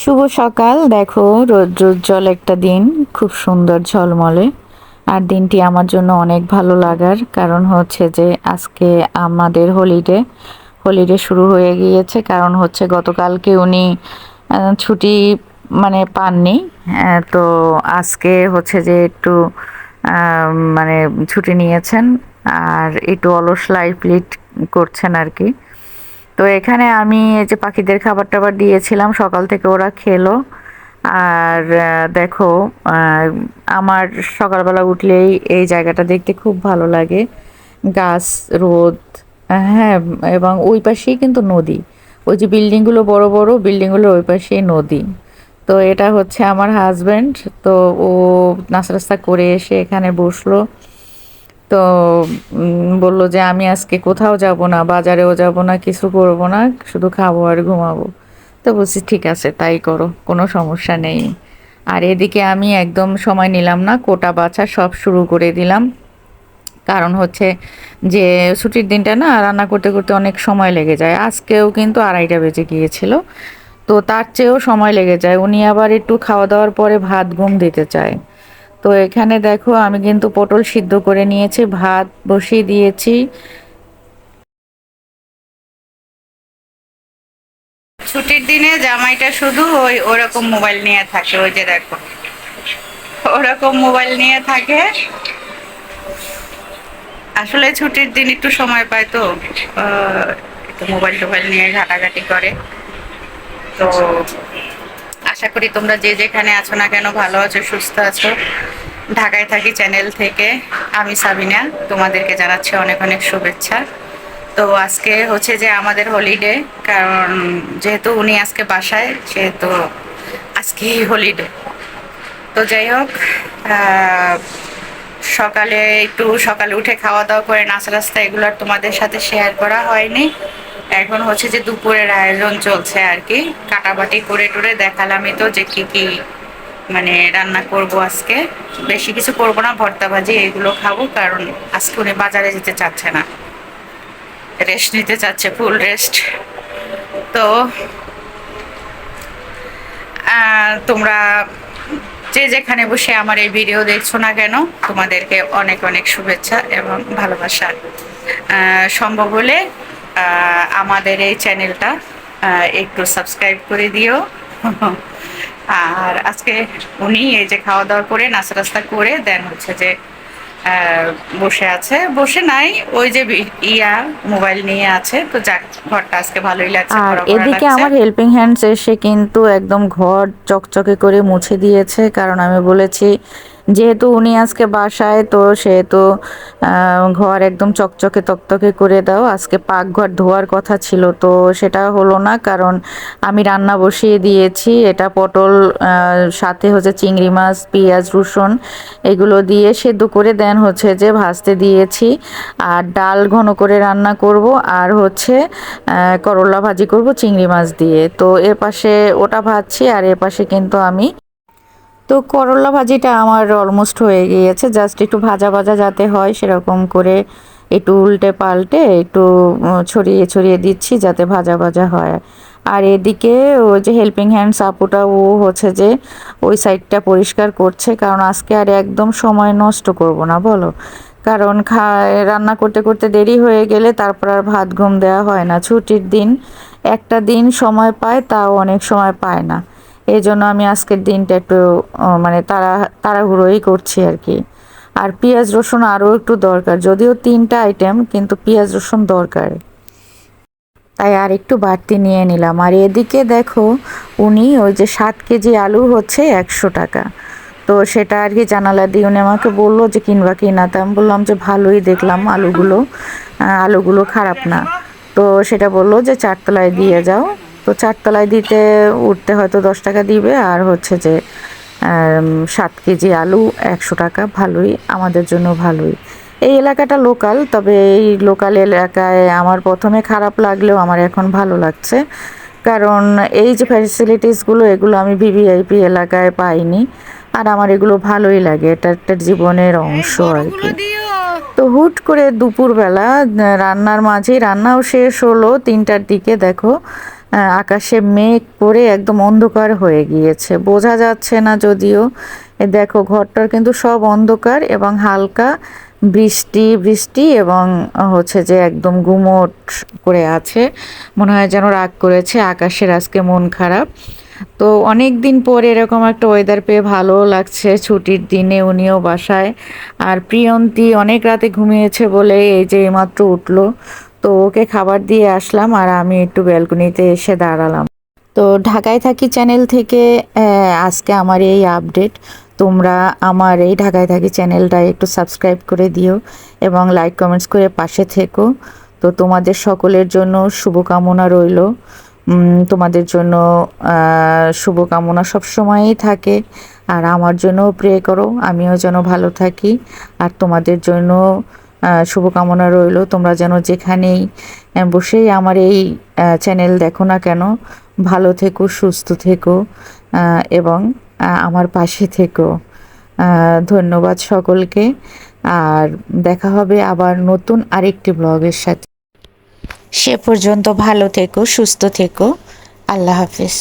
শুভ সকাল। দেখো রৌদ্রোজ্জ্বল একটা দিন, খুব সুন্দর ঝলমলে। আর দিনটি আমার জন্য অনেক ভালো লাগার কারণ হচ্ছে যে আজকে আমাদের হলিডে হলিডে শুরু হয়ে গিয়েছে। কারণ হচ্ছে গতকালকে উনি ছুটি মানে পাননি। তো আজকে হচ্ছে যে একটু মানে ছুটি নিয়েছেন। আর একটু অলস লাইফ লিড করছেন আর কি। তো এখানে আমি এই যে পাখিদের খাবার টাবার দিয়েছিলাম, সকাল থেকে ওরা খেলো। আর দেখো আমার সকালবেলা উঠলেই এই জায়গাটা দেখতে খুব ভালো লাগে। গাছ, রোদ হ্যাঁ এবং ওই পাশেই কিন্তু নদী। ওই যে বিল্ডিংগুলো বড় বড়, বিল্ডিংগুলোর ওই পাশেই নদী। তো এটা হচ্ছে আমার হাজব্যান্ড তো ও নাস্তা টাস্তা করে এসে এখানে বসল। তো বলল যে আমি আজকে কোথাও যাব না, বাজারেও যাব না, কিছু করব না, শুধু খাব আর ঘুমাবো। তো বলছি, ঠিক আছে, তাই করো, কোনো সমস্যা নেই। আর এদিকে আমি একদম সময় নিলাম না, কোটা বাছা সব শুরু করে দিলাম। কারণ হচ্ছে যে ছুটির দিনটা না, রান্না করতে করতে অনেক সময় লেগে যায়। আজকেও কিন্তু আড়াইটা বেজে গিয়েছিল। তো তার চেয়েও সময় লেগে যায়। উনি আবার একটু খাওয়া দাওয়ার পরে ভাত, ঘুম দিতে চায়। তো এখানে দেখো, আমি কিন্তু পটল সিদ্ধ করে নিয়েছি, ভাত বসিয়ে দিয়েছি। ছুটির দিনে জামাইটা শুধু ওই ওরকম মোবাইল নিয়ে থাকে, ওই যে দেখো। ওরকম মোবাইল নিয়ে থাকে। আসলে ছুটির দিন একটু সময় পায় তো মোবাইল টোবাইল নিয়ে ঘাটাঘাটি করে। তো আশা করি তোমরা যে যেখানে আছো না কেন, ভালো আছো, সুস্থ আছো। ঢাকায় থাকি চ্যানেল থেকে। আমি সাবিনা, তোমাদেরকে জানাচ্ছি অনেক অনেক শুভেচ্ছা। তো আজকে হচ্ছে যে আমাদের হলিডে কারণ যেহেতু উনি আজকে বাসায়, সেহেতু আজকেই হলিডে তো যাই হোক সকালে একটু সকালে উঠে খাওয়া দাওয়া করে নাচা রাস্তা এগুলো আর তোমাদের সাথে শেয়ার করা হয়নি। এখন হচ্ছে যে দুপুরের আয়োজন চলছে আর কি। কাটাবাটি করে টুরে দেখালামই তো যে কি কি মানে রান্না করব আজকে। বেশি কিছু করব না, ভর্তা ভাজি এগুলো খাব, কারণ আজকে উনি বাজারে যেতে চাচ্ছে না। রেস্ট নিতে চাচ্ছে ফুল রেস্ট তো তোমরা যে যেখানে বসে আমার এই ভিডিও দেখছ না কেন, তোমাদেরকে অনেক অনেক শুভেচ্ছা এবং ভালোবাসা। সম্ভব হলে আমাদের এই চ্যানেলটা একটু সাবস্ক্রাইব করে দিও। আর আজকে উনি এই যে খাওয়া দাওয়া করে নাস্তা টাস্তা করে দেন হচ্ছে যে বসে আছে। বসে নাই ওই যে ইয়া মোবাইল নিয়ে আছে। তো যাক ঘরটা আজকে ভালোই লাগছে আর এদিকে আমার হেল্পিং হ্যান্ডস এসে কিন্তু একদম ঘর চকচকে করে মুছে দিয়েছে। কারণ আমি বলেছি যেহেতু উনি আজকে বাসায়, তো সেহেতু ঘর একদম চকচকে তকতকে করে দাও। আজকে পাকঘর ধোয়ার কথা ছিল, তো সেটা হলো না, কারণ আমি রান্না বসিয়ে দিয়েছি। এটা পটল সাথে হচ্ছে চিংড়ি মাছ, পেঁয়াজ, রসুন, এগুলো দিয়ে সেদ্ধ করে দেন হচ্ছে যে ভাজতে দিয়েছি। আর ডাল ঘন করে রান্না করব, আর হচ্ছে করলা ভাজি করব চিংড়ি মাছ দিয়ে। তো এ পাশে ওটা ভাজছি, আর এ পাশে কিন্তু আমি তো করলা ভাজিটা আমার অলমোস্ট হয়ে গিয়েছে। জাস্ট একটু ভাজা ভাজা যাতে হয়, সেরকম করে একটু উল্টে পাল্টে একটু ছড়িয়ে ছড়িয়ে দিচ্ছি যাতে ভাজা ভাজা হয়। আর এদিকে ওই যে হেল্পিং হ্যান্ডস আপুটা, ও হচ্ছে যে ওই সাইডটা পরিষ্কার করছে, কারণ আজকে আর একদম সময় নষ্ট করব না, বলো? কারণ খা রান্না করতে করতে দেরি হয়ে গেলে তারপর আর ভাত ঘুম দেওয়া হয় না। ছুটির দিন, একটা দিন সময় পায়, তাও অনেক সময় পায় না। এই জন্য আমি আজকের দিনটা একটু মানে তাড়া তাড়াহুড়োই করছি আর কি। আর পেঁয়াজ রসুন আরও একটু দরকার, যদিও তিনটা আইটেম কিন্তু পেঁয়াজ রসুন দরকার। তাই আর একটু বাড়তি নিয়ে নিলাম। আর এদিকে দেখো, উনি ওই যে সাত কেজি আলু হচ্ছে একশো টাকা। তো সেটা আর কি জানালা দিয়ে উনি আমাকে বলল যে কিনবা কি না, তা আমি বললাম যে ভালোই দেখলাম আলুগুলো। আলুগুলো খারাপ না। তো সেটা বলল যে চারতলায় দিয়ে যাও। তো চারতলায় দিতে উঠতে হয়তো দশ টাকা দিবে। আর হচ্ছে যে সাত কেজি আলু একশো টাকা ভালোই আমাদের জন্য ভালোই। এই এলাকাটা লোকাল তবে এই লোকাল এলাকায় আমার প্রথমে খারাপ লাগলেও আমার এখন ভালো লাগছে। কারণ এই যে ফ্যাসিলিটিসগুলো এগুলো আমি ভিভিআইপি এলাকায় পাইনি। আর আমার এগুলো ভালোই লাগে এটা একটা জীবনের অংশ আর কি। তো হুট করে দুপুরবেলা রান্নার মাঝে রান্নাও শেষ হলো তিনটার দিকে দেখো। আকাশে মেঘ করে একদম অন্ধকার হয়ে গিয়েছে। বোঝা যাচ্ছে না যদিও। দেখো, ঘরটার কিন্তু সব অন্ধকার এবং হালকা বৃষ্টি বৃষ্টি এবং হচ্ছে যে একদম গুমট করে আছে। মনে হয় যেন রাগ করেছে, আকাশের আজকে মন খারাপ। তো অনেক দিন পরে এরকম একটা ওয়েদার পেয়ে ভালো লাগছে। ছুটির দিনে উনিও বাসায়। আর প্রিয়ন্তী অনেক রাতে ঘুমিয়েছে বলে এই যে এইমাত্র উঠল। তো ওকে খাবার দিয়ে আসলাম আর আমি একটু ব্যালকনিতে এসে দাঁড়ালাম। তো ঢাকায় থাকি চ্যানেল থেকে আজকে আমার এই আপডেট। তোমরা আমার এই ঢাকায় থাকি চ্যানেলটা একটু সাবস্ক্রাইব করে দিও এবং লাইক কমেন্টস করে পাশে থেকো। তো তোমাদের সকলের জন্য শুভকামনা রইল। তোমাদের জন্য শুভকামনা সবসময়ই থাকে। আর আমার জন্যও প্রে করো, আমিও যেন ভালো থাকি। আর তোমাদের জন্য শুভকামনা রইল। তোমরা যেন যেখানেই বসেই আমার এই চ্যানেল দেখো না কেন, ভালো থেকো, সুস্থ থেকো এবং আমার পাশে থেকো। ধন্যবাদ সকলকে। আর দেখা হবে আবার নতুন আরেকটি ব্লগের সাথে। সে পর্যন্ত ভালো থেকো, সুস্থ থেকো। আল্লাহ হাফিজ।